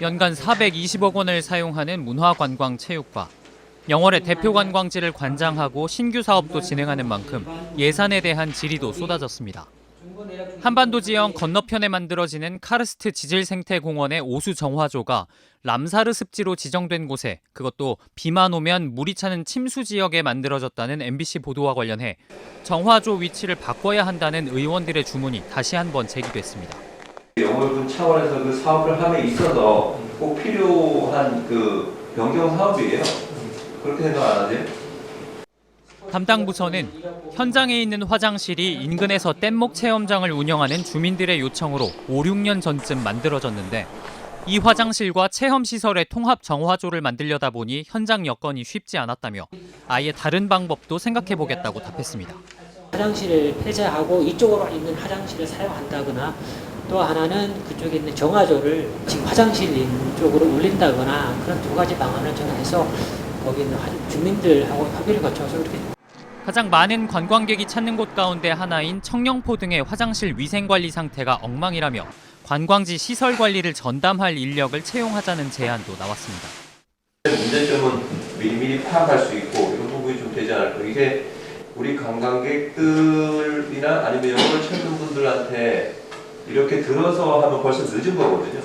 연간 420억 원을 사용하는 문화관광체육과 영월의 대표 관광지를 관장하고 신규 사업도 진행하는 만큼 예산에 대한 질의도 쏟아졌습니다. 한반도 지형 건너편에 만들어지는 카르스트 지질 생태공원의 오수 정화조가 람사르 습지로 지정된 곳에 그것도 비만 오면 물이 차는 침수 지역에 만들어졌다는 MBC 보도와 관련해 정화조 위치를 바꿔야 한다는 의원들의 주문이 다시 한번 제기됐습니다. 영월군 차원에서 그 사업을 함에 있어서 꼭 필요한 그 변경 사업이에요. 그렇게 생각 안 하세요? 담당 부서는 현장에 있는 화장실이 인근에서 뗏목 체험장을 운영하는 주민들의 요청으로 5, 6년 전쯤 만들어졌는데 이 화장실과 체험 시설의 통합 정화조를 만들려다 보니 현장 여건이 쉽지 않았다며 아예 다른 방법도 생각해 보겠다고 답했습니다. 화장실을 폐쇄하고 이쪽으로 있는 화장실을 사용한다거나 또 하나는 그쪽에 있는 정화조를 지금 화장실 있는 쪽으로 올린다거나 그런 두 가지 방안을 정해서 거기 있는 화- 주민들하고 협의를 거쳐서 이렇게 가장 많은 관광객이 찾는 곳 가운데 하나인 청령포 등의 화장실 위생 관리 상태가 엉망이라며 관광지 시설 관리를 전담할 인력을 채용하자는 제안도 나왔습니다. 문제점은 미리미리 파악할 수 있고 이런 부분이 좀 되지 않을까. 이게 우리 관광객들이나 아니면 영월 찾는 분들한테 이렇게 들어서 하면 벌써 늦은 거거든요.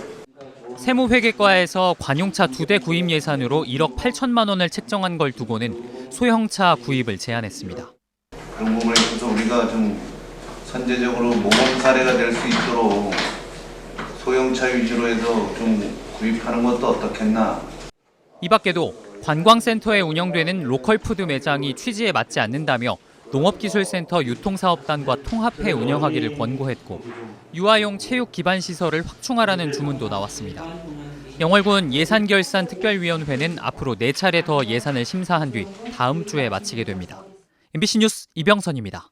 세무회계과에서 관용차 두 대 구입 예산으로 1억 8천만 원을 책정한 걸 두고는 소형차 구입을 제안했습니다. 그런 부분에 있어서 우리가 좀 선제적으로 모범 사례가 될 수 있도록 소형차 위주로 해서 좀 구입하는 것도 어떻겠나. 이 밖에도 관광센터에 운영되는 로컬 푸드 매장이 취지에 맞지 않는다며 농업기술센터 유통사업단과 통합해 운영하기를 권고했고 유아용 체육 기반 시설을 확충하라는 주문도 나왔습니다. 영월군 예산결산특별위원회는 앞으로 4차례 더 예산을 심사한 뒤 다음 주에 마치게 됩니다. MBC 뉴스 이병선입니다.